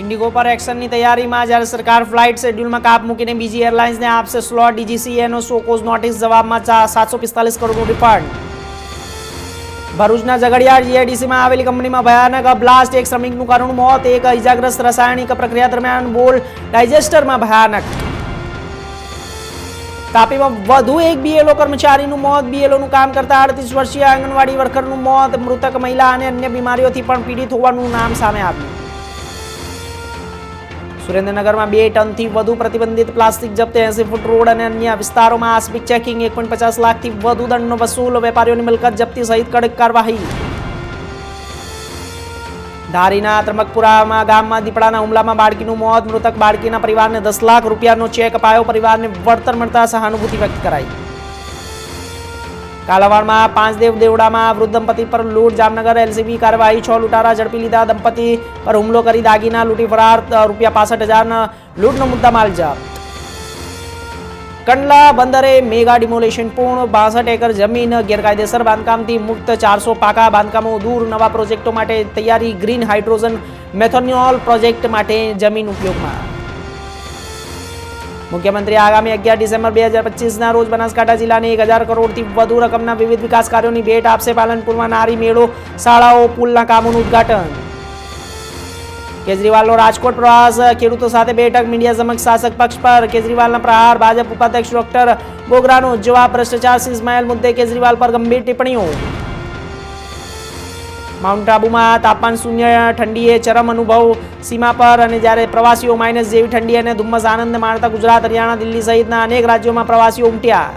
Indigo પર એક્શનની તૈયારીમાં જ્યારે સરકાર ફ્લાઇટ શેડ્યુલમાં કાપ મૂકીને બીજી એરલાઇન્સને આપશે સ્લોટ ડીજીસીએનો શોકોઝ નોટિસ જવાબમાં સાતસો પિસ્તાલીસ કરોડનું રિફંડ ભરૂચના ઝઘડિયાળ જીઆઈડીસીમાં આવેલી કંપનીમાં ભયાનક બ્લાસ્ટ એક શ્રમિકનું કરુણ મોત, એક ઇજાગ્રસ્ત રાસાયણિક પ્રક્રિયા દરમિયાન બોલ ડાયજેસ્ટરમાં ભયાનક. તાપીમાં વધુ એક બીએલઓ કર્મચારીનું મોત બીએલઓનું કામ કરતા અડતીસ વર્ષીય આંગણવાડી વર્કરનું મોત, મૃતક મહિલા અને અન્ય બીમારીઓથી પણ પીડિત હોવાનું નામ સામે આવ્યું. સુરેન્દ્રનગરમાં બે ટનથી વધુ પ્રતિબંધિત પ્લાસ્ટિક જપ્ત એસી ફૂટ રોડ અને અન્ય વિસ્તારોમાં આસ્પિક ચેકિંગ, એક પોઈન્ટ પચાસ લાખથી વધુ દંડનો વસૂલ, વેપારીઓની મિલકત જપ્તી સહિત કડક કાર્યવાહી. ધારીના ત્રમકપુરામાં ગામમાં દીપડાના હુમલામાં બાળકીનું મોત, મૃતક બાળકીના પરિવારને દસ લાખ રૂપિયાનો ચેક અપાયો, પરિવારને વળતર મળતા સહાનુભૂતિ વ્યક્ત કરાઈ. કાલાવાડમાં પાંચ દેવ દેવડામાં વૃદ્ધ દંપતી પર લૂંટ, જામનગર એલસીબી કાર્યવાહી, છ લૂંટારા ઝડપી લીધા. દંપતી પર હુમલો કરી દાગીના, લૂંટી ફરાર રૂપિયા પાસઠ હજારના લૂંટનો મુદ્દા માલ જપ્ત કંડલા બંદરે મેગા ડિમોલેશન પૂર્ણ, બાસઠ એકર જમીન, ગેરકાયદેસર બાંધકામથી મુક્ત, ચારસો પાકા બાંધકામો દૂર, નવા પ્રોજેક્ટો માટે તૈયારી, ગ્રીન હાઇડ્રોજન, મેથોનિયોલ પ્રોજેક્ટ માટે જમીન ઉપયોગમાં. મુખ્યમંત્રી આગામી અગિયાર ડિસેમ્બર બે હજાર પચીસના રોજ બનાસકાંઠા જિલ્લાને એક હજાર કરોડથી વધુ રકમના વિવિધ વિકાસ કાર્યોની ભેટ આપશે પાલનપુરમાં નારી મેળો, શાળાઓ, પુલના કામોનું ઉદ્ઘાટન. કેજરીવાલનો રાજકોટ પ્રવાસ, ખેડૂતો સાથે બેઠક, મીડિયા સમક્ષ શાસક પક્ષ પર કેજરીવાલના પ્રહાર, ભાજપ ઉપાધ્યક્ષ ડોક્ટર બોગરાનો જવાબ, ભ્રષ્ટાચાર ઇસ્માઇલ મુદ્દે કેજરીવાલ પર ગંભીર ટિપ્પણીઓ. માઉન્ટ આબુમાં તાપમાન શૂન્ય, ઠંડીએ ચરમ અનુભવ સીમા પર અને જ્યારે પ્રવાસીઓ માઇનસ જેવી ઠંડી અને ધુમ્મસ આનંદ માણતા ગુજરાત, હરિયાણા, દિલ્હી સહિતના અનેક રાજ્યોમાં પ્રવાસીઓ ઉમટ્યા.